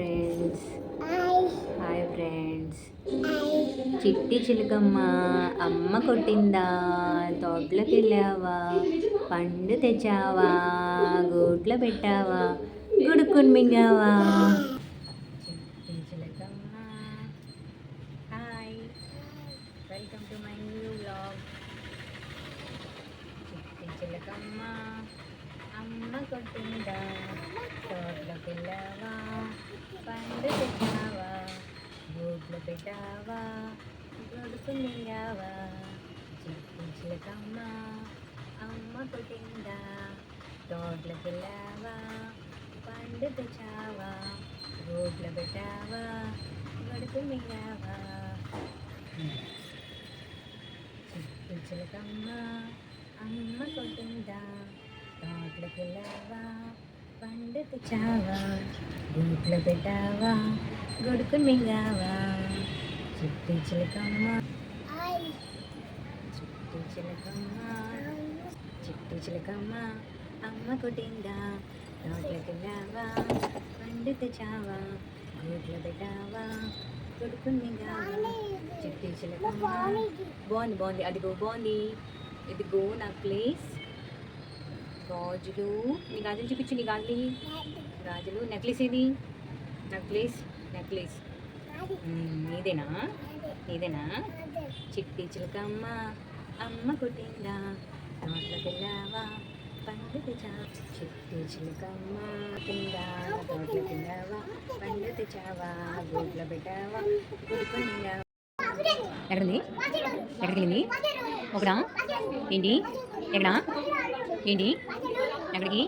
Friends hi friends చిట్టి చిలుకమ్మ అమ్మ కొట్టిందా తోటలోకి వెళ్ళావా పండు తెచ్చావా గూట్లో పెట్టావా గుడుక్కుని మింగావా? Chitti Chilakamma. Hi welcome to my new blog Chitti Chilakamma అమ్మ కొట్టిందా? పిల్లవా పండు పెట్టావా గూట్లో పెట్టావా గొడుసు మింగావా చిట్టి చిలకమ్మ అమ్మ పుట్టిందా తోటలో పిల్లవా పండు తెచ్చావా రోడ్లు పెట్టావా గడుపు మింగావా చిట్టి చిలకమ్మ అమ్మ కొట్టిందా తోటలో పిల్లవా పండు తెచ్చావా బూట్లు పెట్టావా గొడుకు మింగావా చిట్టి చిలకమ్మ చిట్టి చిలకమ్మ చిట్టి చిలకమ్మ అమ్మ కొట్టిందా తోటలో పిల్లవా పండు తెచ్చావా బూట్లు పెట్టావా గొడుకు మింగావా చిట్టి చిలకమ్మ. బాగుంది బాగుంది అదిగో బాగుంది. ఇదిగో నా ప్లేస్. గాజులు. నీ గాజులు చూపించు నీ గాజులు. గాజులు నెక్లెస్ ఇది నెక్లెస్ నెక్లెస్ నీదేనా? నీదేనా? చిట్టి చిలకమ్మ అమ్మ కొట్టిందా? నోట్ల పిల్లవా పండు తెచ్చా చిట్టి చిలకమ్మ తిందా నోట్ల పిల్లవా పండు తెచ్చావా గోట్ల పెట్టావా? గుడుకుందా ఎక్కడుంది? ఎక్కడికి వెళ్ళింది? ఒకడా? ఏంటి? ఎక్కడా? ఏంటి? ఎక్కడికి?